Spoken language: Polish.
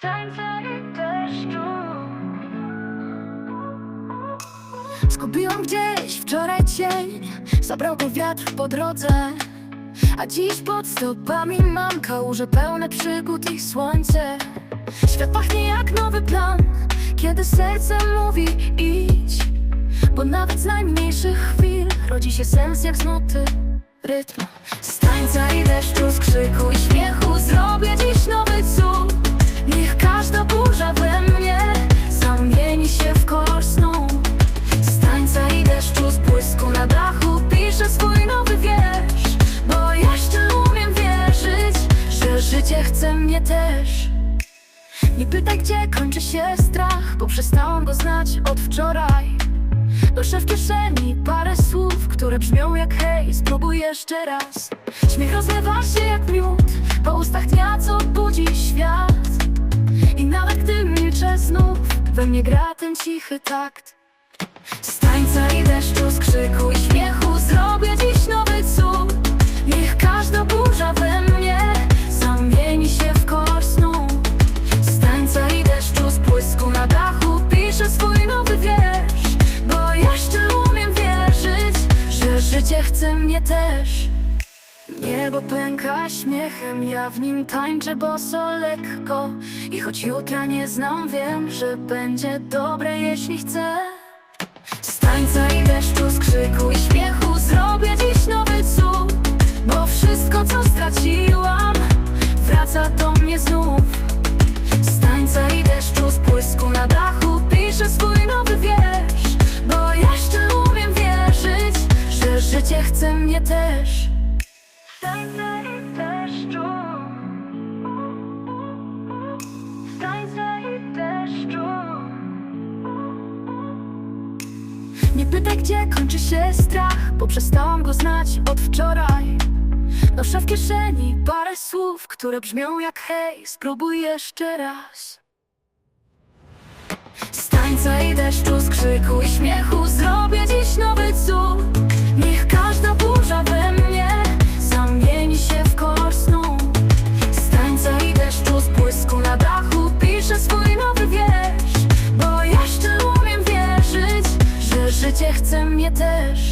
tańca i deszczu. Zgubiłam gdzieś wczoraj cień Zabrał go wiatr po drodze. A dziś pod stopami mam kałuże pełne przygód i słońce. Świat pachnie jak nowy plan Kiedy serce mówi idź. Bo nawet z najmniejszych chwil Rodzi się sens jak znuty rytm. Z tańca i deszczu, z krzyku i śmiechu Zrobię dziś nowy cud mnie też. Nie pytaj gdzie kończy się strach Bo przestałam go znać od wczoraj. Noszę w kieszeni parę słów Które brzmią jak hej, spróbuj jeszcze raz. Śmiech rozlewa się jak miód Po ustach dnia, co budzi świat. I nawet gdy milczę znów We mnie gra ten cichy takt. Z tańca i deszczu, z chce mnie też. Niebo pęka śmiechem, ja w nim tańczę boso lekko. I choć jutra nie znam, wiem, że będzie dobre, jeśli chcę. Z tańca i deszczu, z krzyku i śmiechu Zrobię dziś nowy cud. Bo wszystko co straciłam Wraca do mnie znów. Z tańca i Nie pytaj gdzie kończy się strach. Bo przestałam go znać od wczoraj. Noszę w kieszeni parę słów Które brzmią jak hej, spróbuj jeszcze raz. Z tańca i deszczu, z krzyku i śmiechu. Zrobię dziś nowy теж.